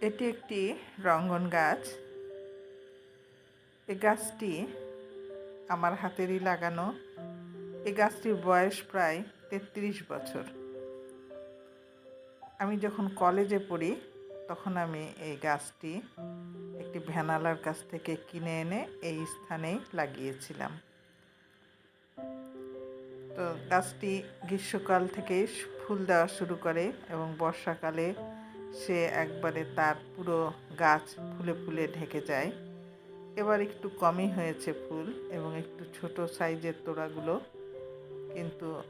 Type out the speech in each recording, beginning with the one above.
এটি একটি রঙ্গন গাছ। এই গাছটি আমার হাতেরই লাগানো। এই গাছটির বয়স প্রায় তেত্রিশ বছর। আমি যখন কলেজে পড়ি, তখন আমি এই গাছটি একটি ভ্যানালার কাছ থেকে কিনে এনে এই স্থানেই লাগিয়েছিলাম। তো গাছটি গ্রীষ্মকাল থেকে ফুল দেওয়া শুরু করে এবং বর্ষাকালে সে একবারে তার পুরো গাছ ফুলে ফুলে ঢেকে যায়। এবার একটু কমই হয়েছে ফুল এবং একটু ছোট সাইজের তোড়াগুলো। কিন্তু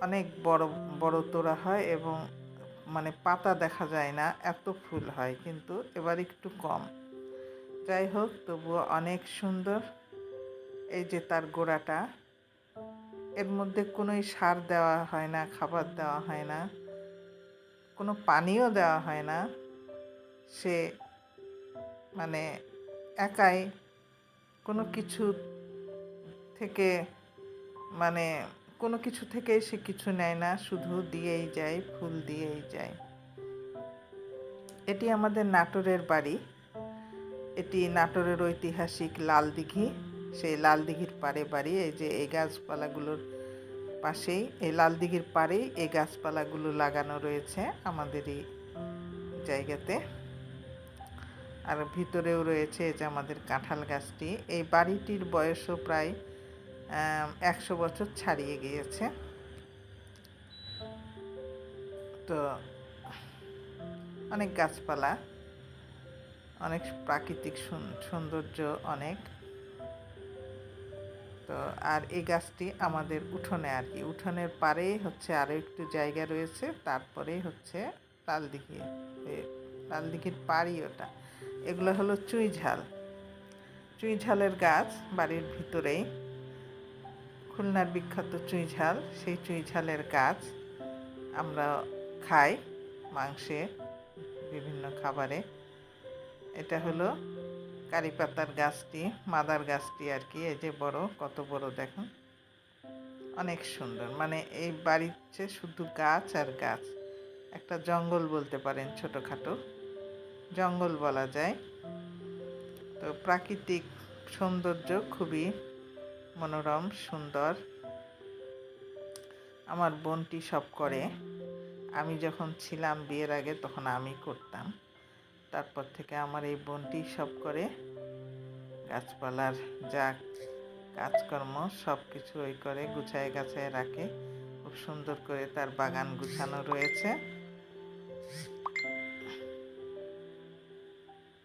অনেক বড় বড় তোড়া হয় এবং মানে পাতা দেখা যায় না, এত ফুল হয় কিন্তু এবার একটু কম। যাই হোক, তবুও অনেক সুন্দর এই যে তার গোড়াটা। এর মধ্যে কোনোই সার দেওয়া হয় না, খাবার দেওয়া হয় না। কোনো পানিও দেওয়া হয় না। সে মানে একাই কোনো কিছু থেকে মানে কোনো কিছু থেকেই সে কিছু নেয় না, শুধু দিয়েই যায়, ফুল দিয়েই যায়। এটি আমাদের নাটোরের বাড়ি। এটি নাটোরের ঐতিহাসিক লাল দিঘি সেই লাল দিঘির পাড়ে বাড়ি। এই যে এই গাছপালাগুলোর পাশেই, এই লাল দিঘির পাড়েই এই গাছপালাগুলো লাগানো রয়েছে আমাদের এই জায়গাতে। আর ভিতরেও রয়েছে যে আমাদের কাঁঠাল গাছটি। এই বাড়িটির বয়সও প্রায় একশো বছর ছাড়িয়ে গিয়েছে। তো, অনেক গাছপালা, অনেক প্রাকৃতিক সৌন্দর্য অনেক। তো আর এই গাছটি আমাদের উঠোনে আর কি। উঠোনের পারেই হচ্ছে আরও একটু জায়গা রয়েছে, তারপরেই হচ্ছে লালদিঘি লালদিঘির পাড়ই ওটা। এগুলো হলো চুই ঝাল। চুই ঝালের গাছ বাড়ির ভিতরেই। খুলনার বিখ্যাত চুই ঝাল, সেই চুই ঝালের গাছ আমরা খাই মাংসে বিভিন্ন খাবারে। এটা হলো কারি পাতার গাছটি, মাদার গাছটি আর কি, এই যে বড়, কত বড় দেখুন। অনেক সুন্দর মানে এই বাড়িতে শুধু গাছ আর গাছ, একটা জঙ্গল বলতে পারেন ছোটোখাটো, জঙ্গল বলা যায়। তো প্রাকৃতিক সৌন্দর্য খুবই মনোরম, সুন্দর। আমার বোনটি সব করে, আমি যখন ছিলাম বিয়ের আগে, তখন আমি করতাম। তারপর থেকে আমার এই বোনটি সব করে গাছপালার যা কাজকর্ম সব কিছু ওই করে গুছায় গাছায় রাখে। খুব সুন্দর করে তার বাগান গুছানো রয়েছে।